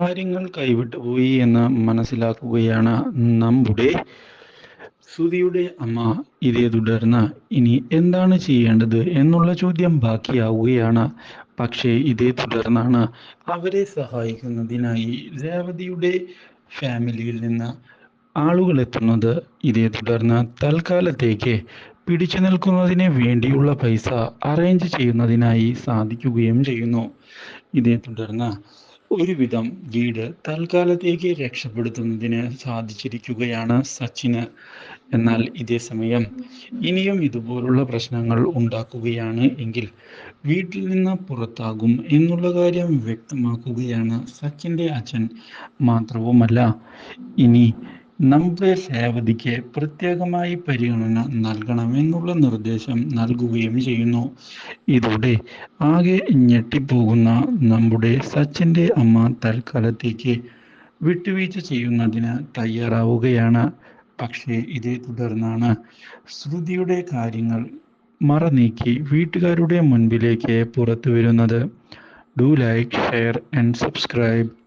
കാര്യങ്ങൾ കൈവിട്ടുപോയി എന്ന് മനസ്സിലാക്കുകയാണ് നമ്മുടെ സുതിയുടെ അമ്മ. ഇതേ തുടർന്ന് ഇനി എന്താണ് ചെയ്യേണ്ടത് എന്നുള്ള ചോദ്യം ബാക്കിയാവുകയാണ്. പക്ഷേ ഇതേ തുടർന്നാണ് അവരെ സഹായിക്കുന്നതിനായി രേവതിയുടെ ഫാമിലിയിൽ നിന്ന് ആളുകൾ എത്തുന്നത്. ഇതേ തുടർന്ന് തൽക്കാലത്തേക്ക് പിടിച്ചു നിൽക്കുന്നതിന് വേണ്ടിയുള്ള പൈസ അറേഞ്ച് ചെയ്യുന്നതിനായി സാധിക്കുകയും ചെയ്യുന്നു. ഇതേ തുടർന്ന് ഒരുവിധം വീട് തൽക്കാലത്തേക്ക് രക്ഷപ്പെടുത്തുന്നതിന് സാധിച്ചിരിക്കുകയാണ് സച്ചിന്. എന്നാൽ ഇതേ സമയം ഇനിയും ഇതുപോലുള്ള പ്രശ്നങ്ങൾ ഉണ്ടാക്കുകയാണ് എങ്കിൽ വീട്ടിൽ നിന്ന് പുറത്താകും എന്നുള്ള കാര്യം വ്യക്തമാക്കുകയാണ് സച്ചിന്റെ അച്ഛൻ മാത്രവുമല്ല. ഇനി നമ്മുടെ സേവതിക്ക് പ്രത്യേകമായി പരിഗണന നൽകണമെന്നുള്ള നിർദ്ദേശം നൽകുകയും ചെയ്യുന്നു. ഇതോടെ ആകെ ഞെട്ടിപ്പോകുന്ന നമ്മുടെ സച്ചിന്റെ അമ്മ തൽക്കാലത്തേക്ക് വിട്ടുവീഴ്ച ചെയ്യുന്നതിന് തയ്യാറാവുകയാണ്. പക്ഷേ ഇതേ തുടർന്നാണ് ശ്രുതിയുടെ കാര്യങ്ങൾ മറ നീക്കി വീട്ടുകാരുടെ മുൻപിലേക്ക് പുറത്തു വരുന്നത് do like share and subscribe.